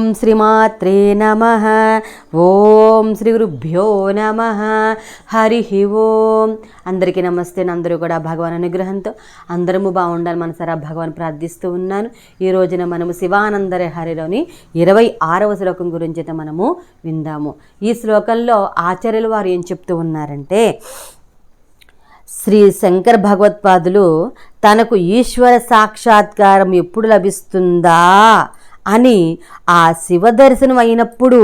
ఓం శ్రీమాత్రే నమ. ఓం శ్రీ గురుభ్యో నమ. హరి ఓం. అందరికీ నమస్తే. అందరూ కూడా భగవాన్ అనుగ్రహంతో అందరము బాగుండాలి మనసారా భగవాన్ ప్రార్థిస్తూ ఉన్నాను. ఈ రోజున మనము శివానందర హరిలోని ఇరవై ఆరవ శ్లోకం గురించి అయితే మనము విందాము. ఈ శ్లోకంలో ఆచార్యులు వారు ఏం చెప్తూ ఉన్నారంటే శ్రీ శంకర భగవత్పాదులు తనకు ఈశ్వర సాక్షాత్కారం ఎప్పుడు లభిస్తుందా? అని ఆ శివ దర్శనం అయినప్పుడు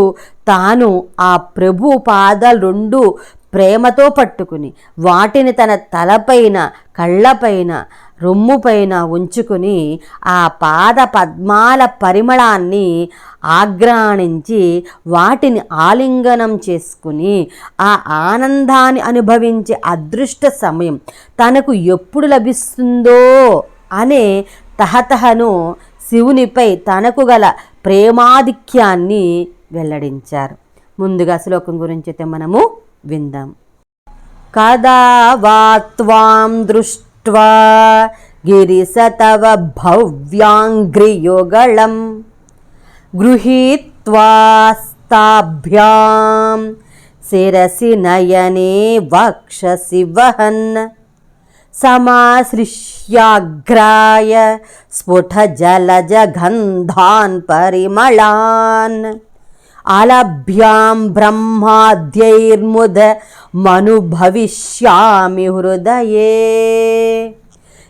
తాను ఆ ప్రభు పాదాలు రెండు ప్రేమతో పట్టుకుని వాటిని తన తలపైన కళ్ళపైన రొమ్ముపైన ఉంచుకుని ఆ పాద పద్మాల పరిమళాన్ని ఆగ్రాణించి వాటిని ఆలింగనం చేసుకుని ఆ ఆనందాన్ని అనుభవించే అదృష్ట సమయం తనకు ఎప్పుడు లభిస్తుందో అనే తహతహను శివునిపై తనకు గల ప్రేమాధిక్యాన్ని వెల్లడించారు. ముందుగా శ్లోకం గురించి అయితే మనము విందాం. కదా వాత్వాం దృష్ట్వా గిరిస తవ భవ్యాంగ్రియుగళం గృహీత్వాస్తాభ్యాం శిరసి నయనే వక్షసి వహన్ समाश्लिष्याग्राय स्फुटजलजगन्धान् परिमलान् अलभ्यां ब्रह्माद्यैर्मुद మనుభవిష్యామి హృదయే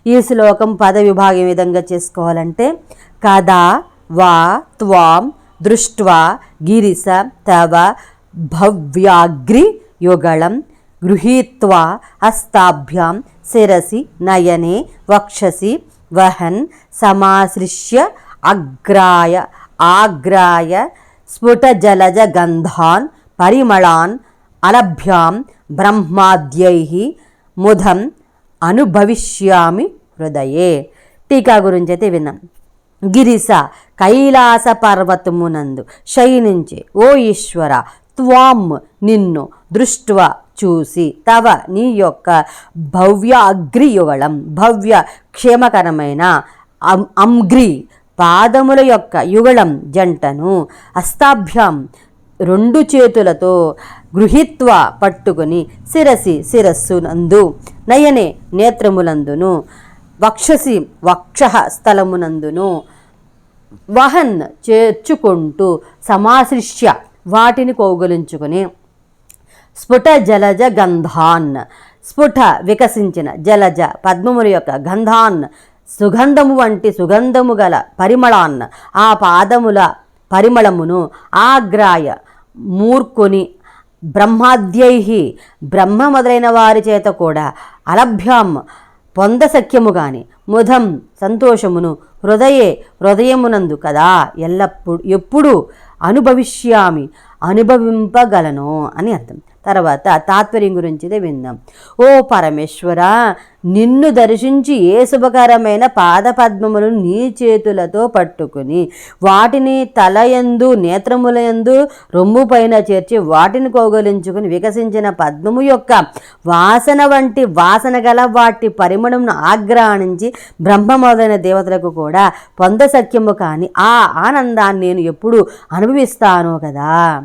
ఈ శ్లోకం పద విభాగం విధంగా చేసుకోవాలంటే కదా వా త్వాం దృష్ట్వా గిరిస తవ భవ్యాగ్రి యుగళం గృహీత్వా హస్తాభ్యాం శిరసి నయనే వక్షసి వహన్ సమాశ్లిష్య అగ్రాయ ఆగ్రాయ స్ఫుటజలజ గంధాన్ పరిమళాన్ అలభ్యాం బ్రహ్మాద్యై ముదం అనుభవిష్యామి హృదయే. టీకా గురించి అయితే విన్నాం. గిరిస కైలాస పర్వతమునందు శయనించే ఓ ఈశ్వర త్వాం నిన్ను దృష్ట్వా చూసి తవ నీ యొక్క భవ్య అగ్రియుగళం భవ్య క్షేమకరమైన అం అంగ్రి పాదముల యొక్క యుగళం జంటను అస్తాభ్యం రెండు చేతులతో గృహిత్వ పట్టుకుని శిరసి శిరస్సు నందు నయనే నేత్రములందును వక్షసి వక్ష స్థలమునందును వహన్ చేర్చుకుంటూ సమాశిష్య వాటిని కౌగులించుకుని స్ఫుట జలజ గంధాన్. స్ఫుట వికసించిన జలజ పద్మముల యొక్క గంధాన్. సుగంధము వంటి సుగంధము గల పరిమళాన్. ఆ పాదముల పరిమళమును ఆగ్రాయ మూర్ఖుని బ్రహ్మాద్యై బ్రహ్మ మొదలైన వారి చేత కూడా అలభ్యాం పొందసఖ్యము గాని ముదం సంతోషమును హృదయే హృదయమునందు కదా ఎల్లప్పుడు ఎప్పుడు అనుభవిష్యామి అనుభవింపగలను అని అర్థం. తర్వాత తాత్పర్యం గురించిదే విందాం. ఓ పరమేశ్వర నిన్ను దర్శించి ఏ శుభకరమైన పాదపద్మములను నీ చేతులతో పట్టుకుని వాటిని తలయందు నేత్రములయందు రొమ్ము పైన చేర్చి వాటిని కోగొలించుకుని వికసించిన పద్మము యొక్క వాసన వంటి వాసన గల వాటి పరిమళంను ఆగ్రహించి బ్రహ్మ మొదలైన దేవతలకు కూడా పొందసఖ్యము కానీ ఆ ఆనందాన్ని నేను ఎప్పుడు అనుభవిస్తాను కదా.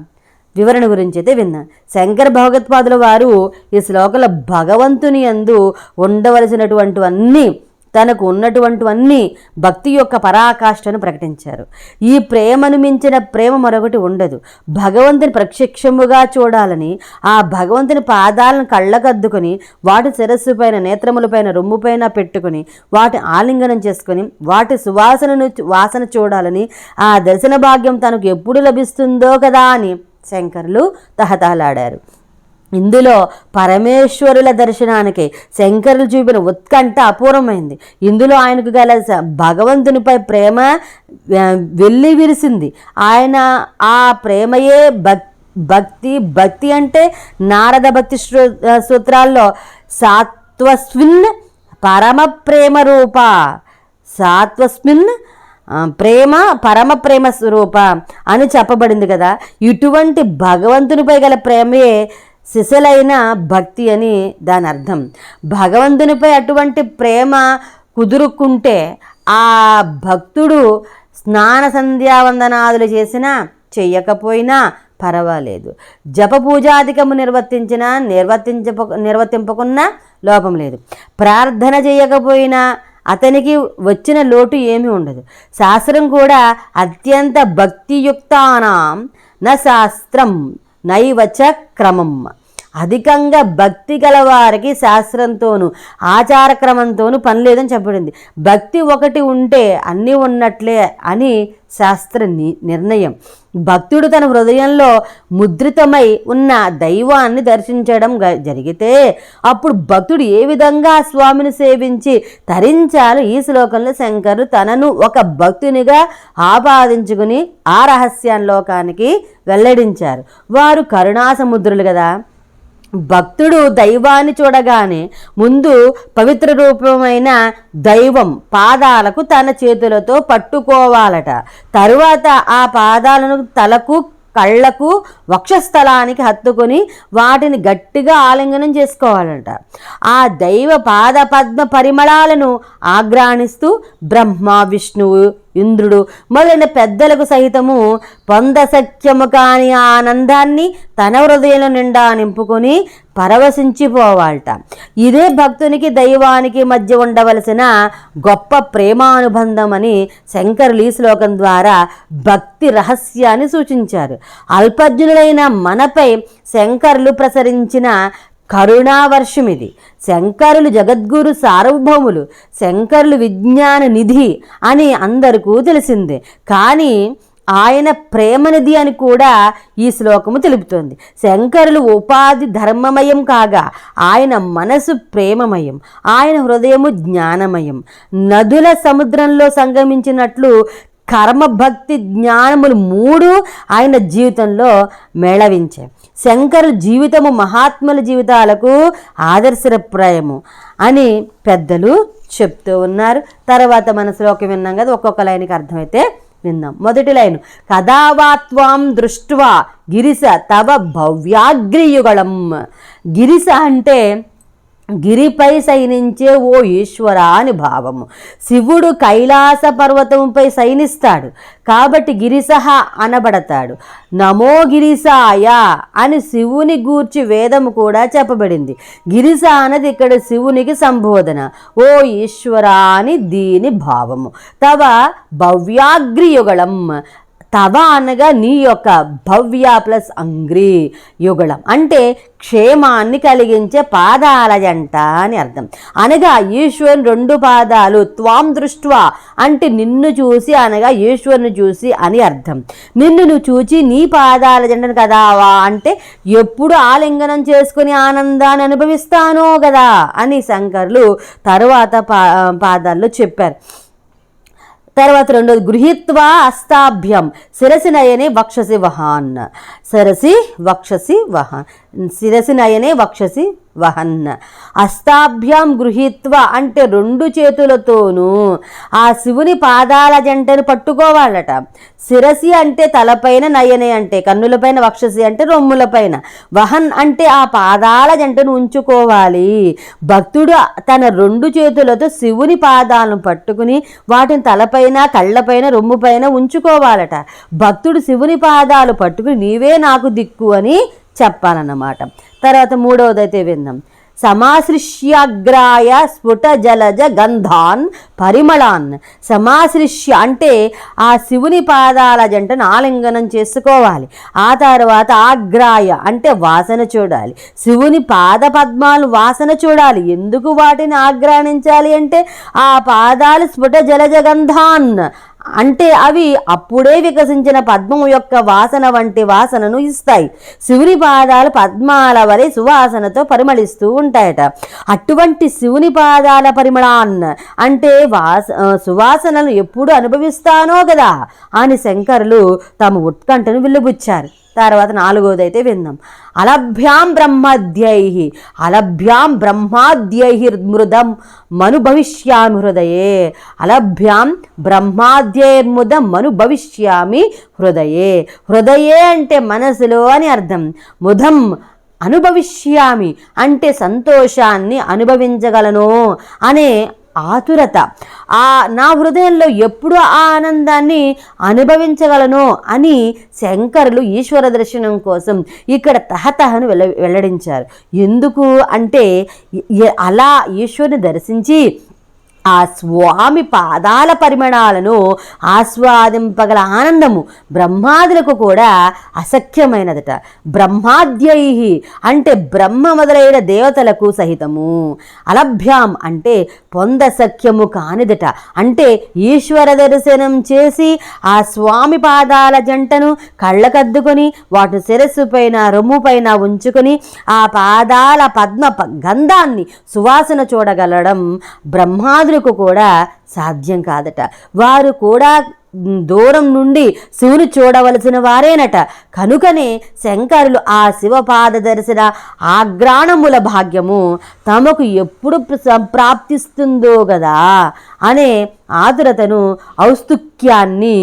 వివరణ గురించి అయితే విన్నాను శంకర భగవత్పాదుల వారు ఈ శ్లోకల భగవంతుని యందు ఉండవలసినటువంటివన్నీ తనకు ఉన్నటువంటివన్నీ భక్తి యొక్క పరాకాష్ఠను ప్రకటించారు. ఈ ప్రేమను మించిన ప్రేమ మరొకటి ఉండదు. భగవంతుని ప్రత్యక్షముగా చూడాలని ఆ భగవంతుని పాదాలను కళ్ళకద్దుకొని వాటి శిరస్సు పైన నేత్రములపైన రొమ్ముపైన పెట్టుకుని వాటి ఆలింగనం చేసుకొని వాటి సువాసనను వాసన చూడాలని ఆ దర్శన భాగ్యం తనకు ఎప్పుడు లభిస్తుందో కదా అని శంకరులు తహతహలాడారు. ఇందులో పరమేశ్వరుల దర్శనానికి శంకరులు చూపిన ఉత్కంఠ అపూర్వమైంది. ఇందులో ఆయనకు గల భగవంతునిపై ప్రేమ వెళ్ళి వెల్లి విరిసింది. ఆయన ఆ ప్రేమయే భక్ భక్తి భక్తి అంటే నారద భక్తి సూత్రాల్లో సాత్వస్మిన్ పరమ ప్రేమ రూప. సాత్వస్మిన్ ప్రేమ పరమ ప్రేమ స్వరూప అని చెప్పబడింది కదా. ఇటువంటి భగవంతునిపై గల ప్రేమే సిసలైన భక్తి అని దాని అర్థం. భగవంతునిపై అటువంటి ప్రేమ కుదురుకుంటే ఆ భక్తుడు స్నాన సంధ్యావందనాదులు చేసినా చెయ్యకపోయినా పర్వాలేదు. జప పూజాధికము నిర్వర్తించినా నిర్వర్తించ నిర్వర్తింపకున్నా లోపం లేదు. ప్రార్థన చేయకపోయినా అతనికి వచ్చిన లోటు ఏమీ ఉండదు. శాస్త్రం కూడా అత్యంత భక్తియుక్తానాం. న శాస్త్రం నైవచ క్రమం. అధికంగా భక్తి గలవారికి శాస్త్రంతోనూ ఆచారక్రమంతోనూ పని లేదని చెప్పబడింది. భక్తి ఒకటి ఉంటే అన్నీ ఉన్నట్లే అని శాస్త్ర ని- నిర్ణయం. భక్తుడు తన హృదయంలో ముద్రితమై ఉన్న దైవాన్ని దర్శించడం జరిగితే అప్పుడు భక్తుడు ఏ విధంగా ఆ స్వామిని సేవించి తరించాలో ఈ శ్లోకంలో శంకరు తనను ఒక భక్తునిగా ఆపాదించుకుని ఆ రహస్యాన్ని లోకానికి వెల్లడించారు. వారు కరుణాసముద్రులు కదా. భక్తుడు దైవాన్ని చూడగానే ముందు పవిత్ర రూపమైన దైవం పాదాలకు తన చేతులతో పట్టుకోవాలట. తరువాత ఆ పాదాలను తలకు కళ్ళకు వక్షస్థలానికి హత్తుకొని వాటిని గట్టిగా ఆలింగనం చేసుకోవాలంట. ఆ దైవ పాద పద్మ పరిమళాలను ఆగ్రాణిస్తూ బ్రహ్మ విష్ణువు ఇంద్రుడు మొదలైన పెద్దలకు సహితము పొందసఖ్యము కాని ఆనందాన్ని తన హృదయంలో నిండా నింపుకొని పరవశించిపోవాలట. ఇదే భక్తునికి దైవానికి మధ్య ఉండవలసిన గొప్ప ప్రేమానుబంధం అని శంకరులు ఈ శ్లోకం ద్వారా భక్తి రహస్యాన్ని సూచించారు. అల్పజ్ఞులైన మనపై శంకరులు ప్రసరించిన కరుణావర్షమిది. శంకరులు జగద్గురు సార్వభౌములు శంకరులు విజ్ఞాన నిధి అని అందరికీ తెలిసిందే. కానీ ఆయన ప్రేమనిధి అని కూడా ఈ శ్లోకము తెలుపుతోంది. శంకరులు ఉపాధి ధర్మమయం కాగా ఆయన మనసు ప్రేమమయం ఆయన హృదయము జ్ఞానమయం. నదుల సముద్రంలో సంగమించినట్లు కర్మ భక్తి జ్ఞానములు మూడు ఆయన జీవితంలో మేళవించాయి శంకరు జీవితము మహాత్ముల జీవితాలకు ఆదర్శప్రాయము అని పెద్దలు చెప్తూ ఉన్నారు. తర్వాత మన శ్లోకం విన్నాం కదా ఒక్కొక్క లైన్కి అర్థమైతే విందాం మొదటి లైన్ కదావాత్వాం దృష్ట్వా గిరిస తవ భవ్యాగ్రియుగళం గిరిస అంటే గిరిపై సైనించే ఓ ఈశ్వర అని భావము. శివుడు కైలాస పర్వతంపై సైనిస్తాడు కాబట్టి గిరిసహ అనబడతాడు. నమో గిరిసాయ అని శివుని గూర్చి వేదము కూడా చెప్పబడింది. గిరిస అన్నది ఇక్కడ శివునికి సంబోధన. ఓ ఈశ్వర అని దీని భావము. తవ భవ్యాగ్రియుగళం తవ అనగా నీ యొక్క భవ్య ప్లస్ అంగ్రి యుగళం. అంటే క్షేమాన్ని కలిగించే పాదాల జంట అని అర్థం. అనగా ఈశ్వరుని రెండు పాదాలు త్వాం దృష్ట్వా అంటే నిన్ను చూసి అనగా ఈశ్వరుని చూసి అని అర్థం. నిన్ను నువ్వు చూచి నీ పాదాల జంటను కదావా అంటే ఎప్పుడు ఆలింగనం చేసుకుని ఆనందాన్ని అనుభవిస్తానో కదా అని శంకర్లు తరువాత పా పాదాల్లో చెప్పారు. తర్వాత రెండోది గృహీత్వ అస్తాభ్యం. శిరసి నయని వక్షసి వహాన్. శిరసి వక్షసి వహాన్. శిరసి నయనే వక్షసి వహన్ అస్తాభ్యాం గృహీత్వ అంటే రెండు చేతులతోనూ ఆ శివుని పాదాల జంటను పట్టుకోవాలట. శిరసి అంటే తలపైన నయనే అంటే కన్నులపైన వక్షసి అంటే రొమ్ములపైన. వహన్ అంటే ఆ పాదాల జంటను ఉంచుకోవాలి. భక్తుడు తన రెండు చేతులతో శివుని పాదాలను పట్టుకుని వాటిని తలపైన కళ్ళపైన రొమ్ముపైన ఉంచుకోవాలట. భక్తుడు శివుని పాదాలు పట్టుకుని నీవే నాకు దిక్కు అని చెప్పాలన్నమాట. తర్వాత మూడవదైతే విందాం. సమాశ్రిష్యాగ్రాయ స్ఫుట జలజ గంధాన్ పరిమళాన్. సమాశ్రిష్య అంటే ఆ శివుని పాదాల జంటను ఆలింగనం చేసుకోవాలి. ఆ తర్వాత ఆగ్రాయ అంటే వాసన చూడాలి. శివుని పాద పద్మాలు వాసన చూడాలి. ఎందుకు వాటిని ఆగ్రాణించాలి అంటే ఆ పాదాలు స్ఫుట జలజ గంధాన్ అంటే అవి అప్పుడే వికసించిన పద్మం యొక్క వాసన వంటి వాసనను ఇస్తాయి. శివుని పాదాలు పద్మాల వలె సువాసనతో పరిమళిస్తూ ఉంటాయట. అటువంటి శివుని పాదాల పరిమళాన్న అంటే వాస సువాసనను సువాసనలు ఎప్పుడు అనుభవిస్తానో కదా అని శంకరులు తమ ఉత్కంఠను విల్లుబుచ్చారు. తర్వాత నాలుగోది అయితే విందాం. అలభ్యాం బ్రహ్మాద్యై అలభ్యాం బ్రహ్మాద్యై మృదం మను భవిష్యామి హృదయే అలభ్యాం బ్రహ్మాద్యైర్ముదం మను భవిష్యామి హృదయే. హృదయే అంటే మనసులో అని అర్థం. ముదం అనుభవిష్యామి అంటే సంతోషాన్ని అనుభవించగలను అనే ఆతురత. ఆ నా హృదయంలో ఎప్పుడు ఆ ఆనందాన్ని అనుభవించగలను అని శంకరులు ఈశ్వర దర్శనం కోసం ఇక్కడ తహతహను వెల్ల వెల్లడించారు. ఎందుకు అంటే అలా ఈశ్వరుని దర్శించి ఆ స్వామి పాదాల పరిమాణాలను ఆస్వాదింపగల ఆనందము బ్రహ్మాదులకు కూడా అసఖ్యమైనదట. బ్రహ్మాద్యై అంటే బ్రహ్మ మొదలైన దేవతలకు సహితము. అలభ్యాం అంటే పొంద సఖ్యము కానిదట. అంటే ఈశ్వర దర్శనం చేసి ఆ స్వామి పాదాల జంటను కళ్ళకద్దుకొని వాటి శిరస్సు పైన రొమ్ము పైన ఉంచుకొని ఆ పాదాల పద్మ గంధాన్ని సువాసన చూడగలడం బ్రహ్మాదులకు కూడా సాధ్యం కాదట. వారు కూడా దూరం నుండి శివుని చూడవలసిన వారేనట. కనుకనే శంకరులు ఆ శివపాద దర్శన ఆగ్రాణముల భాగ్యము తమకు ఎప్పుడు ప్ర- ప్రాప్తిస్తుందో కదా అనే ఆతురతను ఔస్తుక్యాన్ని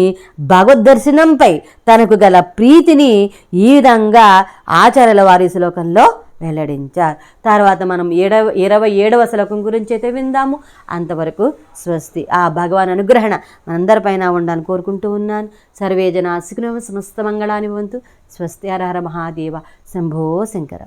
భగవద్దర్శనంపై తనకు గల ప్రీతిని ఈ విధంగా ఆచార్యుల వారి శ్లోకంలో వెల్లడించారు. తర్వాత మనం ఏడవ ఇరవై ఏడవ శ్లోకం గురించి అయితే విందాము. అంతవరకు స్వస్తి. ఆ భగవాన్ అనుగ్రహణ మనందరిపైన ఉండాలని కోరుకుంటూ ఉన్నాను. సర్వే సుఖినవ సమస్త మంగళాని వంతు స్వస్తి అరహర మహాదేవ. శంభో శంకర.